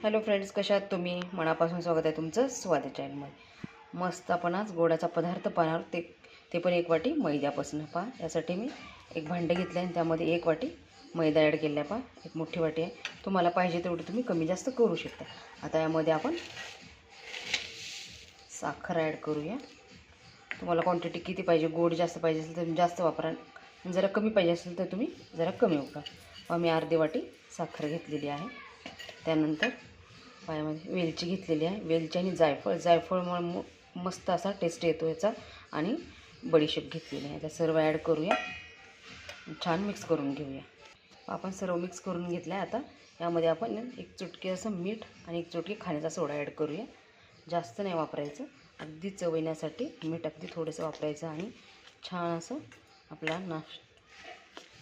Hello friends कशा आहात तुम्ही? मनापासून स्वागत आहे तुमचं स्वागत चॅनलमध्ये. मस्त आपण आज गोडाचा पदार्थ पाहणार ते ते पण एक वाटी मैद्यापासून पहा. यासाठी मी एक भांडं घेतलं आहे आणि त्यामध्ये एक वाटी मैदा ॲड केलेला आहे पहा. एक मोठी वाटी आहे. तुम्हाला पाहिजे तेवढी तुम्ही कमी जास्त करू शकता. आता यामध्ये आपण साखर ॲड करूया. तुम्हाला क्वांटिटी किती पाहिजे गोड जास्त पाहिजे असेल तर तुम्ही जास्त वापरा. जरा कमी पाहिजे असेल तर तुम्ही जरा कमी वापरा. मग मी अर्धी वाटी साखर घेतलेली आहे. त्यानंतर पायामध्ये वेलची घेतलेली आहे. वेलची आणि जायफळ. जायफळमुळे म मस्त असा टेस्ट येतो याचा आणि बडीशेप घेतलेली आहे. त्या सर्व ॲड करूया. छान मिक्स करून घेऊया. आपण सर्व मिक्स करून घेतलं आहे आता. यामध्ये आपण एक चुटकी असं मीठ आणि एक चुटकी खाण्याचा सोडा ॲड करूया. जास्त नाही वापरायचं. अगदी चव येण्यासाठी मीठ अगदी थोडंसं वापरायचं आणि छान असं आपला नाश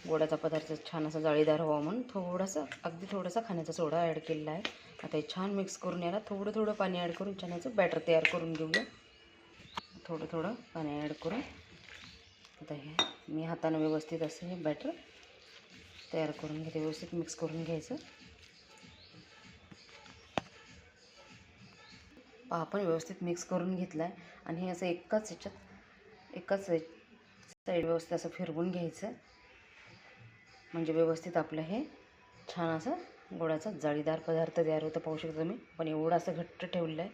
गोडाचा पदार्थ छान असा जाळीदार व्हावा म्हणून थोडासा अगदी थोडासा खाण्याचा सोडा ॲड केलेला आहे. आता हे छान मिक्स करून याला थोडं थोडं पाणी ॲड करून छान याचं बॅटर तयार करून घेऊया. थोडं थोडं पाणी ॲड करून. आता हे मी हातानं व्यवस्थित असं हे बॅटर तयार करून घेते व्यवस्थित मिक्स करून घ्यायचं. आपण व्यवस्थित मिक्स करून घेतला आहे आणि हे असं एकाच ह्याच्यात एकाच साईड व्यवस्थित असं फिरवून घ्यायचं. म्हणजे व्यवस्थित आपलं हे छान असं गोडाचा जाळीदार पदार्थ तयार होतं पाहू शकता तुम्ही. पण एवढं असं घट्ट ठेवलेलं आहे.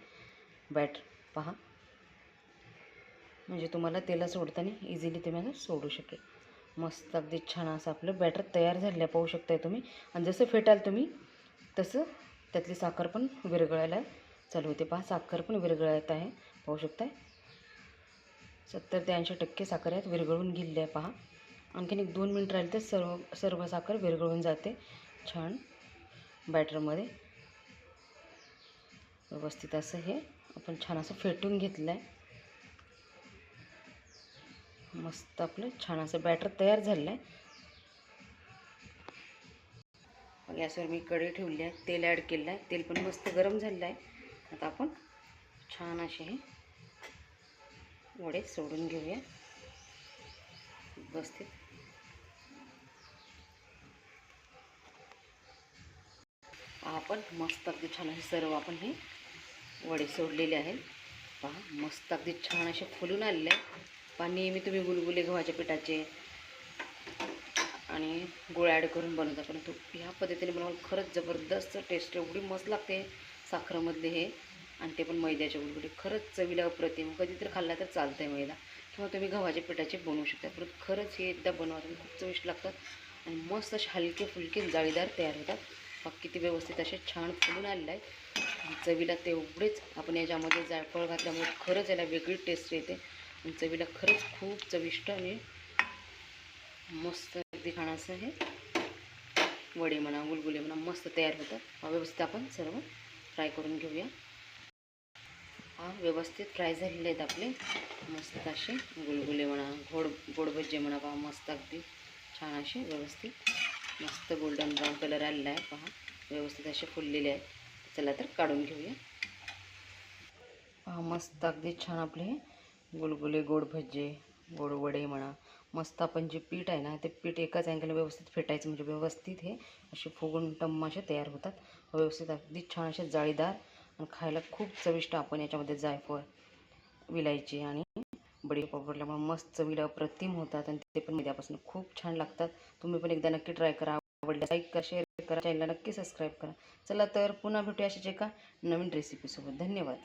बॅटर पहा. म्हणजे तुम्हाला तेला सोडताना इझिली तुम्ही असं सोडू शकेल. मस्त अगदी छान असं आपलं बॅटर तयार झालेलं आहे पाहू शकताय तुम्ही. आणि जसं फेटाल तुम्ही तसं त्यातली साखर पण विरघळायला चालू होते. पहा साखर पण विरघळत आहे. पाहू शकताय. सत्तर ते ऐंशी टक्के साखर यात विरघळून गेलेली आहे पहा. आणखीन एक दोन मिनटं राहिले तर सर्व सर्व साखर विरघळून जाते. छान. बॅटरमध्ये. व्यवस्थित असं हे. आपण छान असं फेटून घेतलं आहे मस्त आपलं छान असं बॅटर तयार झालं आहे गॅसवर मी कढई ठेवली आहे. तेल ॲड केलं आहे तेल पण मस्त गरम झालेलं आहे आता आपण छान असे हे वडे सोडून घेऊया. व्यवस्थित. आपण मस्त अगदी छान असे सर्व आपण हे वडे सोडलेले आहेत. पहा मस्त अगदी छान असे फुलून आलेले आहे पहा नेहमी तुम्ही गुलगुले गव्हाच्या पिठाचे आणि गोळ्या ॲड करून बनवता. परंतु ह्या पद्धतीने बनवायला खरंच जबरदस्त टेस्ट एवढी मस्त लागते साखरेमधले हे. आणि ते पण मैद्याचे गुलगुले. खरंच चवीला अप्रतिम. कधीतरी खाल्ला तर चालतं आहे मैदा. किंवा तुम्ही गव्हाच्या पिठाचे बनवू शकता. परंतु खरंच हे एकदा बनवा तुम्ही खूप चविष्ट लागतात. आणि मस्त असे हलके फुलके जाळीदार तयार होतात. बघ किती व्यवस्थित असे छान फुलून आलेलं आहे चवीला तेवढेच आपण याच्यामध्ये जायफळ घातल्यामुळे खरंच याला वेगळी टेस्ट येते. आणि चवीला खरंच खूप चविष्ट आणि मस्त अगदी खाण्याचं असं हे वडे म्हणा गुलगुले म्हणा मस्त तयार होतात व्यवस्थित आपण सर्व फ्राय करून घेऊया. हा व्यवस्थित फ्राय झालेले आहेत आपले. मस्त असे गुलगुले म्हणा घोड गोडभज्जे म्हणा पहा मस्त अगदी छान असे व्यवस्थित मस्त गोल्डन ब्राऊन कलर आलेला आहे पहा. व्यवस्थित असे फुललेले आहेत. चला तर काढून घेऊया. पहा मस्त अगदी छान आपले हे गुलगुले गोड भजे गोड वडे म्हणा. मस्त आपण जे पीठ आहे ना ते पीठ एकाच अँगलला व्यवस्थित फेटायचं म्हणजे व्यवस्थित हे असे फुगून टम्म असे तयार होतात. व्यवस्थित अगदी छान असे जाळीदार आणि खायला खूप चविष्ट आपण याच्यामध्ये जायफळ विलायची आणि बडी वापरल्यामुळे मस्त चवीला अप्रतिम होतात आणि ते पण मैद्यापासून खूप छान लागतात. तुम्ही पण एकदा नक्की ट्राय करा. आवडल्यास लाईक करा शेअर करा. चॅनलला नक्की सबस्क्राईब करा. चला तर पुन्हा भेटूया अशाच एका नवीन रेसिपीसोबत धन्यवाद.